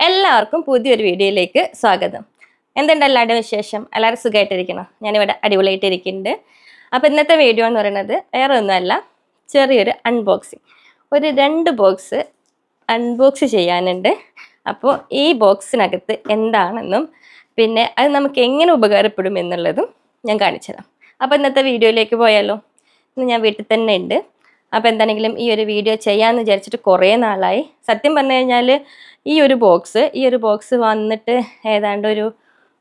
എല്ലാവർക്കും പുതിയൊരു വീഡിയോയിലേക്ക് സ്വാഗതം. എന്തുണ്ട് എല്ലാവരുടെ വിശേഷം? എല്ലാവരും സുഖമായിട്ടിരിക്കണം ഞാനിവിടെ അടിപൊളിയായിട്ടിരിക്കുന്നുണ്ട്. അപ്പോൾ ഇന്നത്തെ വീഡിയോ എന്ന് പറയുന്നത് വേറെ ഒന്നുമല്ല ചെറിയൊരു അൺബോക്സിങ് ഒരു രണ്ട് ബോക്സ് അൺബോക്സ് ചെയ്യാനുണ്ട്. അപ്പോൾ ഈ ബോക്സിനകത്ത് എന്താണെന്നും പിന്നെ അത് നമുക്ക് എങ്ങനെ ഉപകാരപ്പെടും എന്നുള്ളതും ഞാൻ കാണിച്ചു തരാം അപ്പോൾ ഇന്നത്തെ വീഡിയോയിലേക്ക് പോയാലോ? ഇന്ന് ഞാൻ വീട്ടിൽ തന്നെ ഉണ്ട്. അപ്പോൾ എന്താണെങ്കിലും ഈ ഒരു വീഡിയോ ചെയ്യാമെന്ന് വിചാരിച്ചിട്ട് കുറേ നാളായി. സത്യം പറഞ്ഞു കഴിഞ്ഞാൽ ഈ ഒരു ബോക്സ് ഈ ഒരു ബോക്സ് വന്നിട്ട് ഏതാണ്ട് ഒരു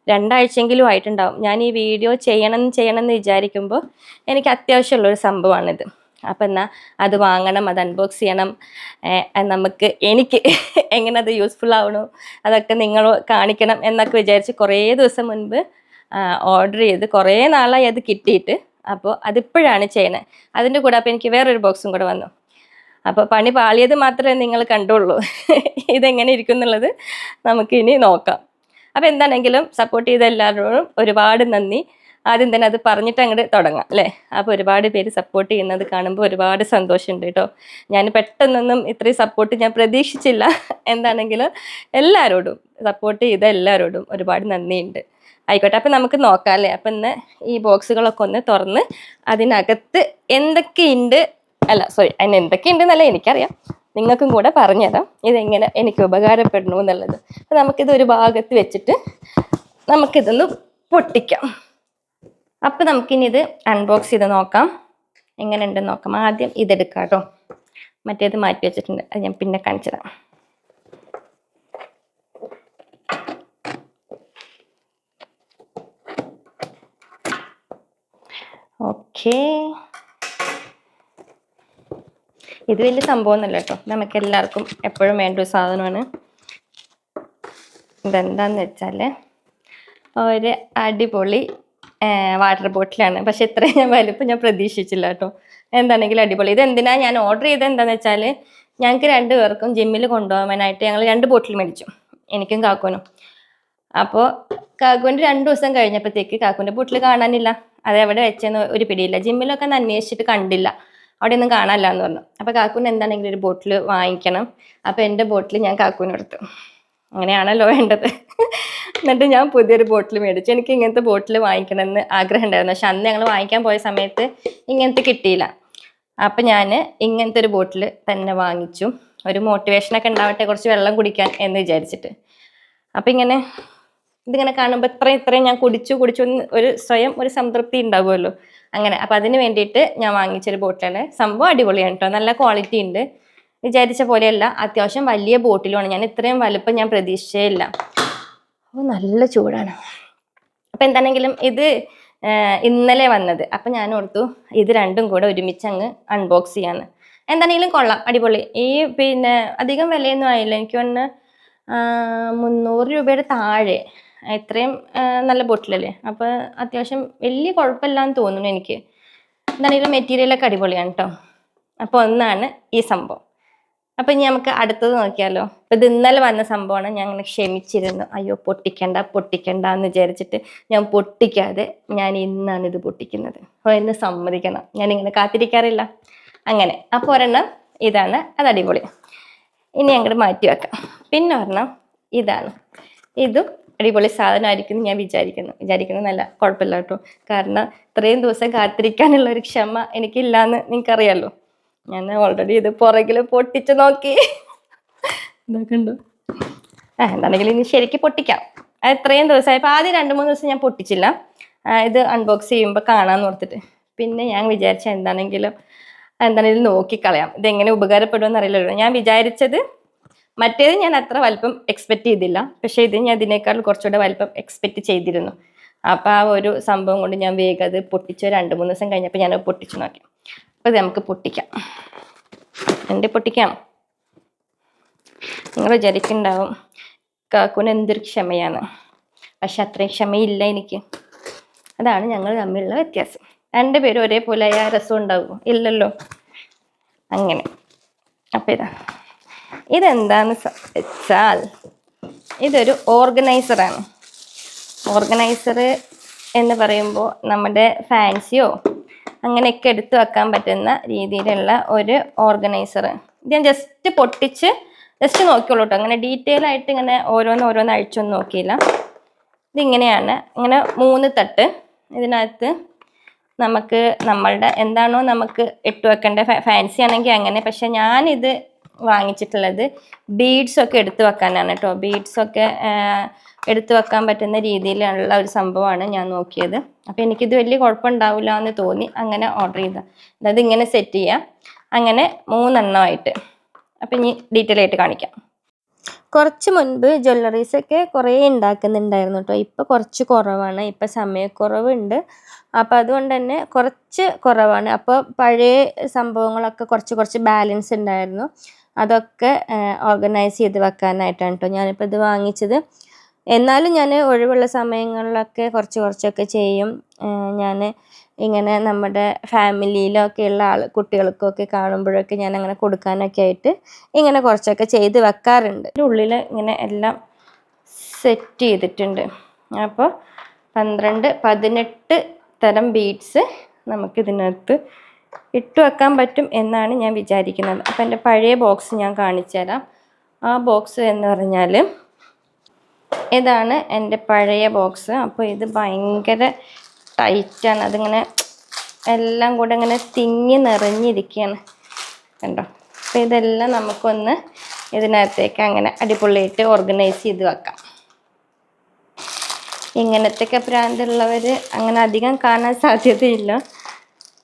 രണ്ടാഴ്ചയെങ്കിലും ആയിട്ടുണ്ടാവും. ഞാൻ ഈ വീഡിയോ ചെയ്യണം ചെയ്യണം എന്ന് വിചാരിക്കുമ്പോൾ എനിക്ക് അത്യാവശ്യമുള്ളൊരു സംഭവമാണിത്. അപ്പം എന്നാൽ അത് വാങ്ങണം അത് അൺബോക്സ് ചെയ്യണം. നമുക്ക് എനിക്ക് എങ്ങനെ അത് യൂസ്ഫുൾ ആവണോ അതൊക്കെ നിങ്ങൾ കാണിക്കണം എന്നൊക്കെ വിചാരിച്ച് കുറേ ദിവസം മുൻപ് ഓർഡർ ചെയ്ത് കുറേ നാളായി അത് കിട്ടിയിട്ട്. അപ്പോൾ അതിപ്പോഴാണ് ചെയ്യണത് അതിന്റെ കൂടെ അപ്പോൾ എനിക്ക് വേറൊരു ബോക്സും കൂടെ വന്നു. അപ്പോൾ പണി പാളിയത് മാത്രമേ നിങ്ങൾ കണ്ടുള്ളൂ. ഇതെങ്ങനെ ഇരിക്കും എന്നുള്ളത് നമുക്കിനി നോക്കാം. അപ്പോൾ എന്താണെങ്കിലും സപ്പോർട്ട് ചെയ്ത എല്ലാവരോടും ഒരുപാട് നന്ദി. ആദ്യം തന്നെ അത് പറഞ്ഞിട്ട് അങ്ങോട്ട് തുടങ്ങാം അല്ലേ? അപ്പോൾ ഒരുപാട് പേര് സപ്പോർട്ട് ചെയ്യുന്നത് കാണുമ്പോൾ ഒരുപാട് സന്തോഷമുണ്ട് കേട്ടോ. ഞാൻ പെട്ടെന്നൊന്നും ഇത്രയും സപ്പോർട്ട് ഞാൻ പ്രതീക്ഷിച്ചില്ല. എന്താണെങ്കിലും എല്ലാവരോടും സപ്പോർട്ട് ചെയ്ത എല്ലാവരോടും ഒരുപാട് നന്ദിയുണ്ട്. ആയിക്കോട്ടെ അപ്പം നമുക്ക് നോക്കാം അല്ലേ? അപ്പം ഇന്ന് ഈ ബോക്സുകളൊക്കെ ഒന്ന് തുറന്ന് അതിനകത്ത് എന്തൊക്കെയുണ്ട് അല്ല സോറി അതിന് എന്തൊക്കെയുണ്ട് എന്നല്ല എനിക്കറിയാം. നിങ്ങൾക്കും കൂടെ പറഞ്ഞുതരാം. ഇതെങ്ങനെ എനിക്ക് ഉപകാരപ്പെടണു എന്നുള്ളത്. അപ്പം നമുക്കിത് ഒരു ഭാഗത്ത് വെച്ചിട്ട് നമുക്കിതൊന്ന് പൊട്ടിക്കാം. അപ്പം നമുക്കിനി ഇത് അൺബോക്സ് ചെയ്ത് നോക്കാം. എങ്ങനെ ഉണ്ടെന്ന് നോക്കാം. ആദ്യം ഇതെടുക്കാം കേട്ടോ. മറ്റേത് മാറ്റി വെച്ചിട്ടുണ്ട്. അത് ഞാൻ പിന്നെ കാണിച്ചു ഓക്കേ. ഇത് വലിയ സംഭവമൊന്നുമല്ല കേട്ടോ. നമുക്ക് എല്ലാവർക്കും എപ്പോഴും വേണ്ട ഒരു സാധനമാണ്. ഇതെന്താന്ന് വെച്ചാൽ ഒരു അടിപൊളി വാട്ടർ ബോട്ടിലാണ് പക്ഷെ ഇത്രയും ഞാൻ വലുപ്പം ഞാൻ പ്രതീക്ഷിച്ചില്ല കേട്ടോ. എന്താണെങ്കിലും അടിപൊളി. ഇത് എന്തിനാ ഞാൻ ഓർഡർ ചെയ്തത് എന്താണെന്ന് വെച്ചാൽ ഞങ്ങൾക്ക് രണ്ട് പേർക്കും ജിമ്മിൽ കൊണ്ടുപോകാനായിട്ട് ഞങ്ങൾ രണ്ട് ബോട്ടിൽ മേടിച്ചു. എനിക്കും കാക്കുനും. അപ്പോൾ കാക്കുവിന്റെ രണ്ട് ദിവസം കഴിഞ്ഞപ്പോഴത്തേക്ക് കാക്കുവിന്റെ ബോട്ടിൽ കാണാനില്ല. അത് എവിടെ വെച്ചെന്ന് ഒരു പിടിയില്ല. ജിമ്മിലൊക്കെ അന്വേഷിച്ചിട്ട് കണ്ടില്ല. അവിടെ ഒന്നും കാണാനില്ല എന്ന് പറഞ്ഞു. അപ്പോൾ കാക്കുവിന് എന്താണെങ്കിലും ഒരു ബോട്ടിൽ വാങ്ങിക്കണം. അപ്പോൾ എന്റെ ബോട്ടിൽ ഞാൻ കാക്കൂനെടുത്തു അങ്ങനെയാണല്ലോ വേണ്ടത്. എന്നിട്ട് ഞാൻ പുതിയൊരു ബോട്ടിൽ മേടിച്ചു. എനിക്ക് ഇങ്ങനത്തെ ബോട്ടിൽ വാങ്ങിക്കണമെന്ന് ആഗ്രഹം ഉണ്ടായിരുന്നു. പക്ഷെ അന്ന് ഞങ്ങൾ വാങ്ങിക്കാൻ പോയ സമയത്ത് ഇങ്ങനത്തെ കിട്ടിയില്ല. അപ്പം ഞാൻ ഇങ്ങനത്തെ ഒരു ബോട്ടിൽ തന്നെ വാങ്ങിച്ചു. ഒരു മോട്ടിവേഷനൊക്കെ ഉണ്ടാവട്ടെ കുറച്ച് വെള്ളം കുടിക്കാൻ എന്ന് വിചാരിച്ചിട്ട്. അപ്പം ഇങ്ങനെ ഇതിങ്ങനെ കാണുമ്പോൾ ഇത്രയും ഇത്രയും ഞാൻ കുടിച്ചു കുടിച്ചു ഒരു സ്വയം ഒരു സംതൃപ്തി ഉണ്ടാവുമല്ലോ. അങ്ങനെ. അപ്പം അതിന് വേണ്ടിയിട്ട് ഞാൻ വാങ്ങിച്ചൊരു ബോട്ടിലാണ് സംഭവം അടിപൊളിയാണ് കേട്ടോ നല്ല ക്വാളിറ്റി ഉണ്ട്. വിചാരിച്ച പോലെയല്ല. അത്യാവശ്യം വലിയ ബോട്ടിലുമാണ് ഞാൻ ഇത്രയും വലുപ്പം ഞാൻ പ്രതീക്ഷിച്ചേ ഇല്ല അപ്പോൾ നല്ല ചൂടാണ്. അപ്പം എന്താണെങ്കിലും ഇത് ഇന്നലെ വന്നത്. അപ്പം ഞാൻ ഓർത്തു ഇത് രണ്ടും കൂടെ ഒരുമിച്ച് അങ്ങ് അൺബോക്സ് ചെയ്യാന്ന്. എന്താണെങ്കിലും കൊള്ളാം. അടിപൊളി. ഈ പിന്നെ അധികം വിലയൊന്നും ആയില്ല. എനിക്ക് ഒന്ന് മുന്നൂറ് രൂപയുടെ താഴെ. ഇത്രയും നല്ല ബോട്ടിലല്ലേ? അപ്പോൾ അത്യാവശ്യം വലിയ കുഴപ്പമില്ലാന്ന് തോന്നുന്നു എനിക്ക്. എന്താണെങ്കിലും മെറ്റീരിയലൊക്കെ അടിപൊളിയാണ് കേട്ടോ അപ്പോൾ ഒന്നാണ് ഈ സംഭവം. അപ്പം ഇനി നമുക്ക് അടുത്തത് നോക്കിയാലോ? അപ്പം ഇത് ഇന്നലെ വന്ന സംഭവമാണ്. ഞാൻ അങ്ങനെ ക്ഷമിച്ചിരുന്നു. അയ്യോ പൊട്ടിക്കണ്ട പൊട്ടിക്കണ്ട എന്ന് വിചാരിച്ചിട്ട് ഞാൻ പൊട്ടിക്കാതെ ഞാൻ ഇന്നാണ് ഇത് പൊട്ടിക്കുന്നത്. അപ്പോൾ എന്നെ സമ്മതിക്കണം. ഞാൻ ഇങ്ങനെ കാത്തിരിക്കാറില്ല. അങ്ങനെ അപ്പോൾ ഒരെണ്ണം ഇതാണ്. അത് അടിപൊളി. ഇനി അങ്ങോട്ട് മാറ്റി വെക്കാം. പിന്നെ ഒരെണ്ണം ഇതാണ്. ഇതും അടിപൊളി സാധനമായിരിക്കും എന്ന് ഞാൻ വിചാരിക്കുന്നു. വിചാരിക്കുന്നതല്ല കുഴപ്പമില്ല കേട്ടോ. കാരണം ഇത്രയും ദിവസം കാത്തിരിക്കാനുള്ള ഒരു ക്ഷമ എനിക്കില്ലാന്ന് നിങ്ങൾക്കറിയാലോ. ഞാൻ ഓൾറെഡി ഇത് പുറകിൽ പൊട്ടിച്ച് നോക്കി. ഇതൊക്കെ ആ എന്താണെങ്കിൽ ഇനി ശരിക്കും പൊട്ടിക്കാം. അത് ഇത്രയും ദിവസമായി ദിവസമായപ്പോൾ ആദ്യം രണ്ട് മൂന്ന് ദിവസം ഞാൻ പൊട്ടിച്ചില്ല. ഇത് അൺബോക്സ് ചെയ്യുമ്പോൾ കാണാമെന്ന് ഓർത്തിട്ട്. പിന്നെ ഞാൻ വിചാരിച്ച എന്താണെങ്കിലും എന്താണെങ്കിലും നോക്കിക്കളയാം. ഇതെങ്ങനെ ഉപകാരപ്പെടുമെന്ന് അറിയില്ലല്ലോ. ഞാൻ വിചാരിച്ചത് മറ്റേത് ഞാൻ അത്ര വലുപ്പം എക്സ്പെക്ട് ചെയ്തില്ല. പക്ഷേ ഇത് ഞാൻ ഇതിനേക്കാൾ കുറച്ചുകൂടെ വലുപ്പം എക്സ്പെക്ട് ചെയ്തിരുന്നു. അപ്പോൾ ആ ഒരു സംഭവം കൊണ്ട് ഞാൻ വേഗം അത് പൊട്ടിച്ച് രണ്ട് മൂന്ന് ദിവസം കഴിഞ്ഞപ്പോൾ ഞാൻ പൊട്ടിച്ച് നോക്കി. അപ്പോൾ ഇത് നമുക്ക് പൊട്ടിക്കാം. എന്റെ പൊട്ടിക്കാം? നിങ്ങൾ വിചാരിക്കുന്നുണ്ടാവും കാക്കൂന് എന്തൊരു ക്ഷമയാണ്. പക്ഷെ അത്രയും ക്ഷമയില്ല എനിക്ക്. അതാണ് ഞങ്ങൾ തമ്മിലുള്ള വ്യത്യാസം. രണ്ടുപേരും ഒരേപോലെ ആ രസം ഉണ്ടാവുമോ ഇല്ലല്ലോ. അങ്ങനെ. അപ്പം ഇതാ. ഇതെന്താന്ന് വെച്ചാൽ ഇതൊരു ഓർഗനൈസറാണ്. ഓർഗനൈസർ എന്ന് പറയുമ്പോൾ നമ്മുടെ ഫാൻസിയോ അങ്ങനെയൊക്കെ എടുത്തു വെക്കാൻ പറ്റുന്ന രീതിയിലുള്ള ഒരു ഓർഗനൈസർ ഇത് ഞാൻ ജസ്റ്റ് പൊട്ടിച്ച് ജസ്റ്റ് നോക്കിയുള്ളൂ കേട്ടോ അങ്ങനെ ഡീറ്റെയിൽ ആയിട്ട് ഇങ്ങനെ ഓരോന്ന് ഓരോന്ന് അഴിച്ചൊന്നും നോക്കിയില്ല. ഇതിങ്ങനെയാണ്. ഇങ്ങനെ മൂന്ന് തട്ട്. ഇതിനകത്ത് നമുക്ക് നമ്മളുടെ എന്താണോ നമുക്ക് ഇട്ട് വെക്കേണ്ട ഫാൻസി ആണെങ്കിൽ അങ്ങനെ. പക്ഷെ ഞാനിത് വാങ്ങിച്ചിട്ടുള്ളത്. ബീഡ്സ് ഒക്കെ എടുത്തു വെക്കാനാണ് കേട്ടോ ബീഡ്സ് ഒക്കെ എടുത്തു വെക്കാൻ പറ്റുന്ന രീതിയിലുള്ള ഒരു സംഭവമാണ് ഞാൻ നോക്കിയത്. അപ്പോൾ എനിക്കിത് വലിയ കുഴപ്പമുണ്ടാവില്ല എന്ന് തോന്നി. അങ്ങനെ ഓർഡർ ചെയ്ത. അതായത് ഇങ്ങനെ സെറ്റ് ചെയ്യാം. അങ്ങനെ മൂന്നെണ്ണമായിട്ട്. അപ്പം ഇനി ഡീറ്റെയിൽ ആയിട്ട് കാണിക്കാം. കുറച്ച് മുൻപ് ജ്വല്ലറീസ് ഒക്കെ കുറേ ഉണ്ടാക്കുന്നുണ്ടായിരുന്നു കേട്ടോ ഇപ്പോൾ കുറച്ച് കുറവാണ്. ഇപ്പോൾ സമയക്കുറവുണ്ട്. അപ്പോൾ അതുകൊണ്ട് തന്നെ കുറച്ച് കുറവാണ്. അപ്പോൾ പഴയ സംഭവങ്ങളൊക്കെ കുറച്ച് കുറച്ച് ബാലൻസ് ഉണ്ടായിരുന്നു. അതൊക്കെ ഓർഗനൈസ് ചെയ്ത് വെക്കാനായിട്ടാണ് കേട്ടോ ഞാനിപ്പോൾ ഇത് വാങ്ങിച്ചത്. എന്നാലും ഞാൻ ഒഴിവുള്ള സമയങ്ങളിലൊക്കെ കുറച്ച് കുറച്ചൊക്കെ ചെയ്യും. ഞാൻ ഇങ്ങനെ നമ്മുടെ ഫാമിലിയിലൊക്കെ ഉള്ള ആൾ കുട്ടികൾക്കൊക്കെ കാണുമ്പോഴൊക്കെ ഞാൻ അങ്ങനെ കൊടുക്കാനൊക്കെ ആയിട്ട് ഇങ്ങനെ കുറച്ചൊക്കെ ചെയ്ത് വെക്കാറുണ്ട്. ഉള്ളിൽ ഇങ്ങനെ എല്ലാം സെറ്റ് ചെയ്തിട്ടുണ്ട്. അപ്പോൾ പന്ത്രണ്ട് പതിനെട്ട് തരം ബീഡ്സ് നമുക്കിതിനകത്ത് ഇട്ട് വെക്കാൻ പറ്റും എന്നാണ് ഞാൻ വിചാരിക്കുന്നത്. അപ്പം എന്റെ പഴയ ബോക്സ് ഞാൻ കാണിച്ചു തരാം. ആ ബോക്സ് എന്ന് പറഞ്ഞാൽ ഇതാണ് എന്റെ പഴയ ബോക്സ്. അപ്പോൾ ഇത് ഭയങ്കര ടൈറ്റാണ്. അതിങ്ങനെ എല്ലാം കൂടെ ഇങ്ങനെ തിങ്ങി നിറഞ്ഞിരിക്കുകയാണ്. കണ്ടോ? അപ്പോൾ ഇതെല്ലാം നമുക്കൊന്ന് ഇതിനകത്തേക്ക് അങ്ങനെ അടിപൊളിയായിട്ട് ഓർഗനൈസ് ചെയ്ത് വെക്കാം. ഇങ്ങനത്തെയൊക്കെ പ്രാന്തുള്ളവർ അങ്ങനെ അധികം കാണാൻ സാധ്യതയില്ല.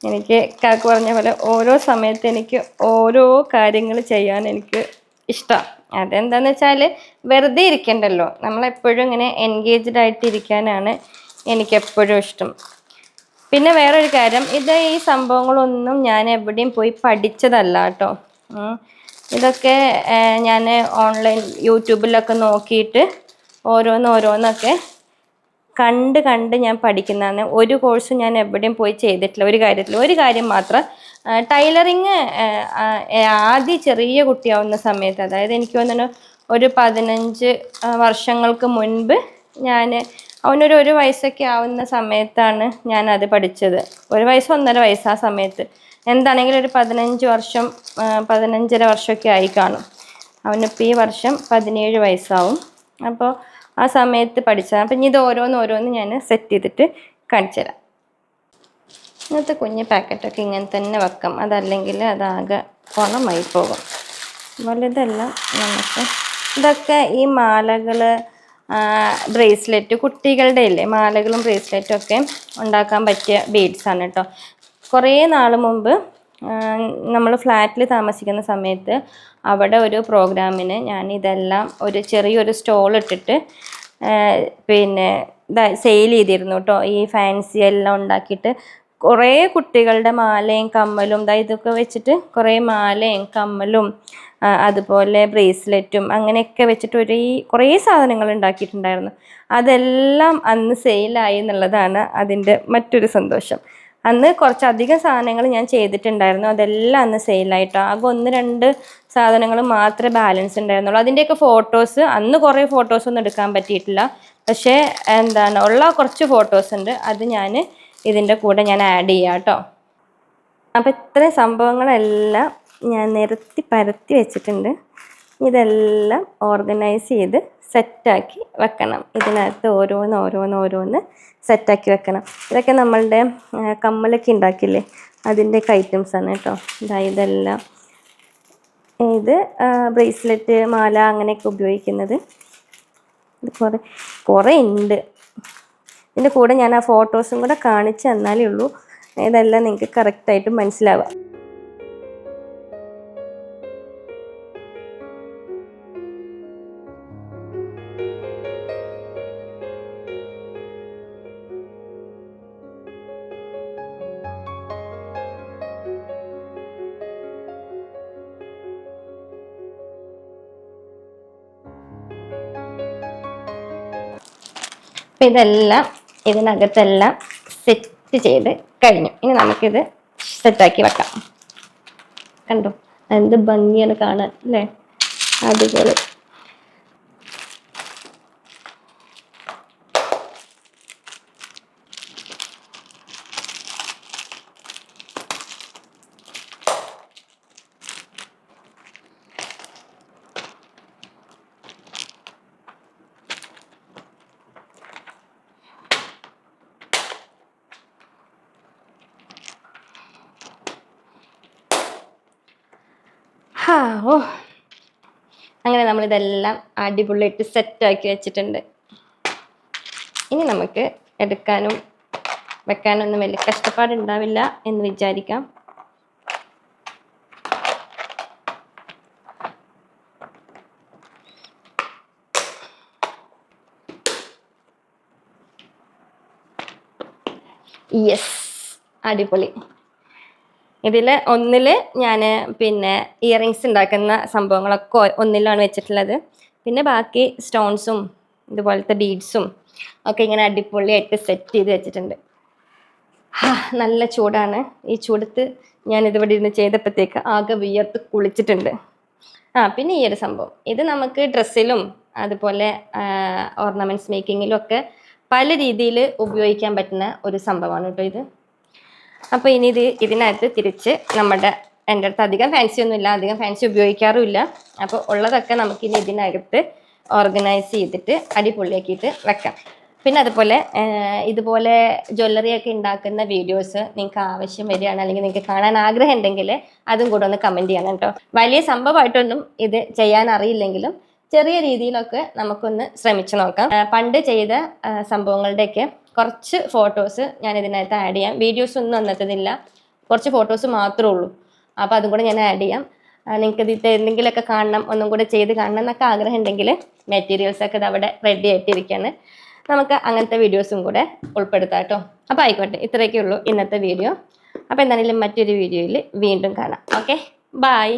എനിക്ക് കാക്ക് പറഞ്ഞ പോലെ ഓരോ സമയത്ത് എനിക്ക് ഓരോ കാര്യങ്ങൾ ചെയ്യാൻ എനിക്ക് ഇഷ്ടമാണ് അതെന്താണെന്ന് വെച്ചാൽ വെറുതെ ഇരിക്കണ്ടല്ലോ. നമ്മളെപ്പോഴും ഇങ്ങനെ എൻഗേജ്ഡ് ആയിട്ട് ഇരിക്കാനാണ് എനിക്കെപ്പോഴും ഇഷ്ടം. പിന്നെ വേറൊരു കാര്യം ഇത് ഈ സംഭവങ്ങളൊന്നും ഞാൻ എവിടെയും പോയി പഠിച്ചതല്ല കേട്ടോ. ഇതൊക്കെ ഞാൻ ഓൺലൈൻ യൂട്യൂബിലൊക്കെ നോക്കിയിട്ട് ഓരോന്ന് ഓരോന്നൊക്കെ കണ്ട് കണ്ട് ഞാൻ പഠിക്കുന്നതാണ്. ഒരു കോഴ്സ് ഞാൻ എവിടെയും പോയി ചെയ്തിട്ടില്ല. ഒരു കാര്യത്തിൽ ഒരു കാര്യം മാത്രം ടൈലറിങ് ആദ്യം ചെറിയ കുട്ടിയാവുന്ന സമയത്ത് അതായത് എനിക്ക് തോന്നുന്നു ഒരു പതിനഞ്ച് വർഷങ്ങൾക്ക് മുൻപ് ഞാൻ അവനൊരു ഒരു വയസ്സൊക്കെ ആവുന്ന സമയത്താണ് ഞാൻ അത് പഠിച്ചത്. ഒരു വയസ്സ് ഒന്നര വയസ്സ് ആ സമയത്ത്. എന്താണെങ്കിലും ഒരു പതിനഞ്ച് വർഷം പതിനഞ്ചര വർഷമൊക്കെ ആയി കാണും. അവനിപ്പോൾ ഈ വർഷം പതിനേഴ് വയസ്സാവും. അപ്പോൾ ആ സമയത്ത് പഠിച്ചതാണ്. അപ്പം ഇനി ഇത് ഓരോന്ന് ഓരോന്ന് ഞാൻ സെറ്റ് ചെയ്തിട്ട് കാണിച്ചു തരാം. ഇങ്ങനത്തെ കുഞ്ഞ് പാക്കറ്റൊക്കെ ഇങ്ങനെ തന്നെ വെക്കാം. അതല്ലെങ്കിൽ അതാകെ കുളമായി പോകും. വലുതെല്ലാം നമുക്ക് ഇതൊക്കെ ഈ മാലകൾ ബ്രേസ്ലെറ്റ് കുട്ടികളുടെ ഇല്ലേ? മാലകളും ബ്രേസ്ലെറ്റും ഒക്കെ ഉണ്ടാക്കാൻ പറ്റിയ ബീഡ്സാണ് കേട്ടോ കുറേ നാൾ മുമ്പ് നമ്മൾ ഫ്ലാറ്റിൽ താമസിക്കുന്ന സമയത്ത് അവിടെ ഒരു പ്രോഗ്രാമിന് ഞാൻ ഇതെല്ലാം ഒരു ചെറിയൊരു സ്റ്റോൾ ഇട്ടിട്ട് പിന്നെ സെയിൽ ചെയ്തിരുന്നു കേട്ടോ ഈ ഫാൻസി എല്ലാം ഉണ്ടാക്കിയിട്ട് കുറേ കുട്ടികളുടെ മാലയും കമ്മലും ഇതാ ഇതൊക്കെ വെച്ചിട്ട് കുറേ മാലയും കമ്മലും അതുപോലെ ബ്രേസ്ലെറ്റും അങ്ങനെയൊക്കെ വെച്ചിട്ട് ഒരു കുറേ സാധനങ്ങൾ ഉണ്ടാക്കിയിട്ടുണ്ടായിരുന്നു. അതെല്ലാം അന്ന് സെയിലായി എന്നുള്ളതാണ് അതിന്റെ മറ്റൊരു സന്തോഷം. അന്ന് കുറച്ചധികം സാധനങ്ങൾ ഞാൻ ചെയ്തിട്ടുണ്ടായിരുന്നു. അതെല്ലാം അന്ന് സെയിലായിട്ടോ ആകെ ഒന്ന് രണ്ട് സാധനങ്ങൾ മാത്രമേ ബാലൻസ് ഉണ്ടായിരുന്നുള്ളൂ. അതിന്റെയൊക്കെ ഫോട്ടോസ് അന്ന് കുറേ ഫോട്ടോസൊന്നും എടുക്കാൻ പറ്റിയിട്ടില്ല. പക്ഷേ എന്താണ് ഉള്ള കുറച്ച് ഫോട്ടോസ് ഉണ്ട്. അത് ഞാൻ ഇതിന്റെ കൂടെ ഞാൻ ആഡ് ചെയ്യാം കേട്ടോ. അപ്പോൾ ഇത്രയും സംഭവങ്ങളെല്ലാം ഞാൻ നിരത്തി പരത്തി വെച്ചിട്ടുണ്ട്. ഇതെല്ലാം ഓർഗനൈസ് ചെയ്ത് സെറ്റാക്കി വെക്കണം. ഇതിനകത്ത് ഓരോന്ന് ഓരോന്ന് ഓരോന്ന് സെറ്റാക്കി വെക്കണം. ഇതൊക്കെ നമ്മളുടെ കമ്മലൊക്കെ ഉണ്ടാക്കില്ലേ? അതിന്റെയൊക്കെ ഐറ്റംസാണ് കേട്ടോ. ഇതാ ഇതെല്ലാം. ഇത് ബ്രേസ്ലെറ്റ് മാല അങ്ങനെയൊക്കെ ഉപയോഗിക്കുന്നത്. ഇത് കുറേ കുറേ ഉണ്ട്. ഇതിന്റെ കൂടെ ഞാൻ ആ ഫോട്ടോസും കൂടെ കാണിച്ച് തന്നാലേ ഉള്ളൂ. ഇതെല്ലാം നിങ്ങൾക്ക് കറക്റ്റായിട്ട് മനസ്സിലാവുക അപ്പം ഇതെല്ലാം ഇതിനകത്തെല്ലാം സെറ്റ് ചെയ്ത് കഴിഞ്ഞു. ഇനി നമുക്കിത് സെറ്റാക്കി വെക്കാം. കണ്ടോ? എന്ത് ഭംഗിയാണ് കാണാൻ അല്ലേ? അടിപൊളി ഓ. അങ്ങനെ നമ്മളിതെല്ലാം അടിപൊളിയായിട്ട് സെറ്റാക്കി വെച്ചിട്ടുണ്ട്. ഇനി നമുക്ക് എടുക്കാനും വെക്കാനൊന്നും വലിയ കഷ്ടപ്പാടുണ്ടാവില്ല എന്ന് വിചാരിക്കാം. യെസ് അടിപൊളി. ഇതിൽ ഒന്നിൽ ഞാൻ പിന്നെ ഇയറിങ്സ് ഉണ്ടാക്കുന്ന സംഭവങ്ങളൊക്കെ ഒന്നിലാണ് വെച്ചിട്ടുള്ളത്. പിന്നെ ബാക്കി സ്റ്റോൺസും ഇതുപോലത്തെ ബീഡ്സും ഒക്കെ ഇങ്ങനെ അടിപൊളിയായിട്ട് സെറ്റ് ചെയ്ത് വെച്ചിട്ടുണ്ട്. നല്ല ചൂടാണ്. ഈ ചൂടത്ത് ഞാൻ ഇതിവിടെ ഇരുന്ന് ചെയ്തപ്പോഴത്തേക്ക് ആകെ വിയർത്ത് കുളിച്ചിട്ടുണ്ട്. ആ പിന്നെ ഈ ഒരു സംഭവം. ഇത് നമുക്ക് ഡ്രസ്സിലും അതുപോലെ ഓർണമെന്റ്സ് മേക്കിങ്ങിലും ഒക്കെ പല രീതിയിൽ ഉപയോഗിക്കാൻ പറ്റുന്ന ഒരു സംഭവമാണ് കേട്ടോ ഇത്. അപ്പോൾ ഇനി ഇത് ഇതിനകത്ത് തിരിച്ച് നമ്മുടെ എന്റെ അടുത്ത് അധികം ഫാൻസി ഒന്നുമില്ല അധികം ഫാൻസി ഉപയോഗിക്കാറുമില്ല. അപ്പോൾ ഉള്ളതൊക്കെ നമുക്കിനി ഇതിനകത്ത് ഓർഗനൈസ് ചെയ്തിട്ട് അടിപൊളിയാക്കിയിട്ട് വെക്കാം. പിന്നെ അതുപോലെ ഇതുപോലെ ജ്വല്ലറി ഒക്കെ ഉണ്ടാക്കുന്ന വീഡിയോസ് നിങ്ങൾക്ക് ആവശ്യം വരികയാണ് അല്ലെങ്കിൽ നിങ്ങൾക്ക് കാണാൻ ആഗ്രഹം ഉണ്ടെങ്കിൽ അതും കൂടെ ഒന്ന് കമന്റ് ചെയ്യണം കേട്ടോ. വലിയ സംഭവമായിട്ടൊന്നും ഇത് ചെയ്യാൻ അറിയില്ലെങ്കിലും ചെറിയ രീതിയിലൊക്കെ നമുക്കൊന്ന് ശ്രമിച്ചു നോക്കാം. പണ്ട് ചെയ്ത സംഭവങ്ങളുടെയൊക്കെ കുറച്ച് ഫോട്ടോസ് ഞാൻ ഇതിനകത്ത് ആഡ് ചെയ്യാം. വീഡിയോസ് ഒന്നും വന്നിട്ടില്ല കുറച്ച് ഫോട്ടോസ് മാത്രമേ ഉള്ളൂ. അപ്പോൾ അതും കൂടെ ഞാൻ ആഡ് ചെയ്യാം. നിങ്ങൾക്ക് ഇത് എന്തെങ്കിലുമൊക്കെ കാണണം ഒന്നും കൂടെ ചെയ്ത് കാണണം എന്നൊക്കെ ആഗ്രഹം ഉണ്ടെങ്കിൽ മെറ്റീരിയൽസ് ഒക്കെ അവിടെ റെഡി ആയിട്ടിരിക്കുകയാണ് നമുക്ക് അങ്ങനത്തെ വീഡിയോസും കൂടെ ഉൾപ്പെടുത്താം കേട്ടോ. അപ്പോൾ ആയിക്കോട്ടെ ഇത്രയൊക്കെ ഉള്ളൂ ഇന്നത്തെ വീഡിയോ. അപ്പോൾ എന്താണെങ്കിലും മറ്റൊരു വീഡിയോയിൽ വീണ്ടും കാണാം. Okay bye